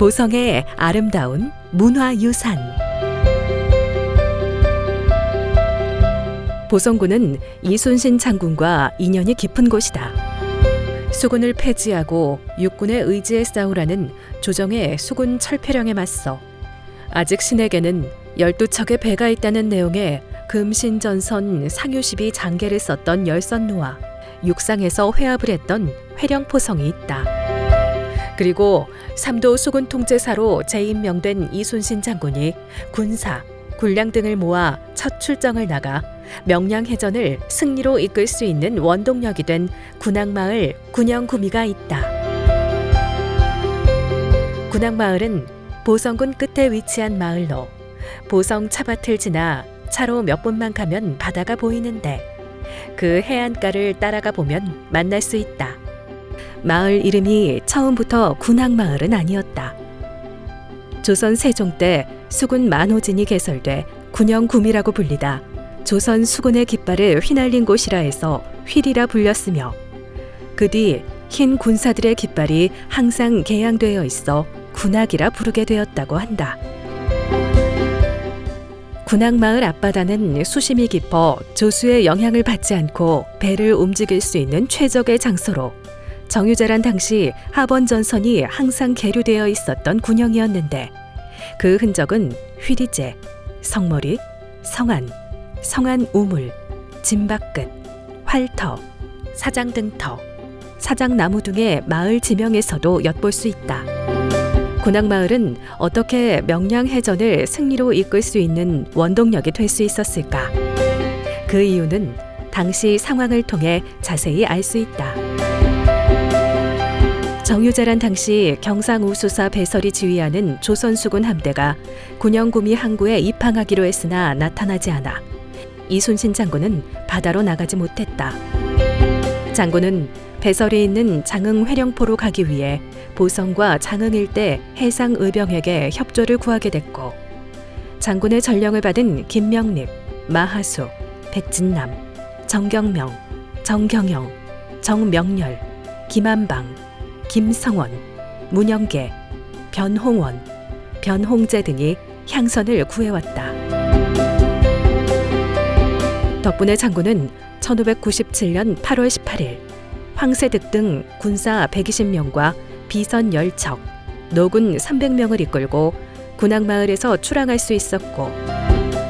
보성의 아름다운 문화유산 보성군은 이순신 장군과 인연이 깊은 곳이다. 수군을 폐지하고 육군의 의지에 싸우라는 조정의 수군 철폐령에 맞서 아직 신에게는 12척의 배가 있다는 내용의 금신전선 상유십이 장계를 썼던 열선로와 육상에서 회합을 했던 회령포성이 있다. 그리고 삼도 수군 통제사로 재임명된 이순신 장군이 군사, 군량 등을 모아 첫 출정을 나가 명량 해전을 승리로 이끌 수 있는 원동력이 된 군악마을 군영구미가 있다. 군악마을은 보성군 끝에 위치한 마을로 보성 차밭을 지나 차로 몇 분만 가면 바다가 보이는데 그 해안가를 따라가 보면 만날 수 있다. 마을 이름이 처음부터 군악마을은 아니었다. 조선 세종 때 수군 만호진이 개설돼 군영구미라고 불리다 조선 수군의 깃발을 휘날린 곳이라 해서 휠이라 불렸으며 그 뒤 흰 군사들의 깃발이 항상 개양되어 있어 군악이라 부르게 되었다고 한다. 군악마을 앞바다는 수심이 깊어 조수의 영향을 받지 않고 배를 움직일 수 있는 최적의 장소로 정유재란 당시 하번 전선이 항상 계류되어 있었던 군영이었는데 그 흔적은 휘리제, 성머리, 성안, 성안 우물, 진박끝, 활터, 사장등터, 사장나무 등의 마을 지명에서도 엿볼 수 있다. 군악마을은 어떻게 명량해전을 승리로 이끌 수 있는 원동력이 될 수 있었을까? 그 이유는 당시 상황을 통해 자세히 알 수 있다. 정유재란 당시 경상우 수사 배설이 지휘하는 조선수군 함대가 군영구미 항구에 입항하기로 했으나 나타나지 않아 이순신 장군은 바다로 나가지 못했다. 장군은 배설이 있는 장흥 회령포로 가기 위해 보성과 장흥 일대 해상 의병에게 협조를 구하게 됐고 장군의 전령을 받은 김명립, 마하수, 백진남, 정경명, 정경영, 정명렬, 김한방, 김성원, 문영계, 변홍원, 변홍재 등이 향선을 구해왔다. 덕분에 장군은 1597년 8월 18일 황새득 등 군사 120명과 비선 10척, 노군 300명을 이끌고 군악마을에서 출항할 수 있었고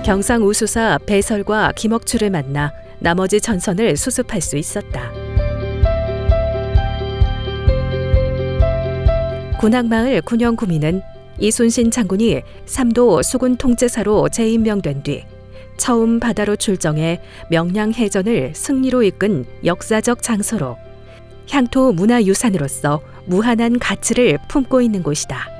경상 우수사 배설과 김억추를 만나 나머지 전선을 수습할 수 있었다. 군악마을 군영구미는 이순신 장군이 삼도 수군 통제사로 재임명된 뒤 처음 바다로 출정해 명량해전을 승리로 이끈 역사적 장소로 향토 문화유산으로서 무한한 가치를 품고 있는 곳이다.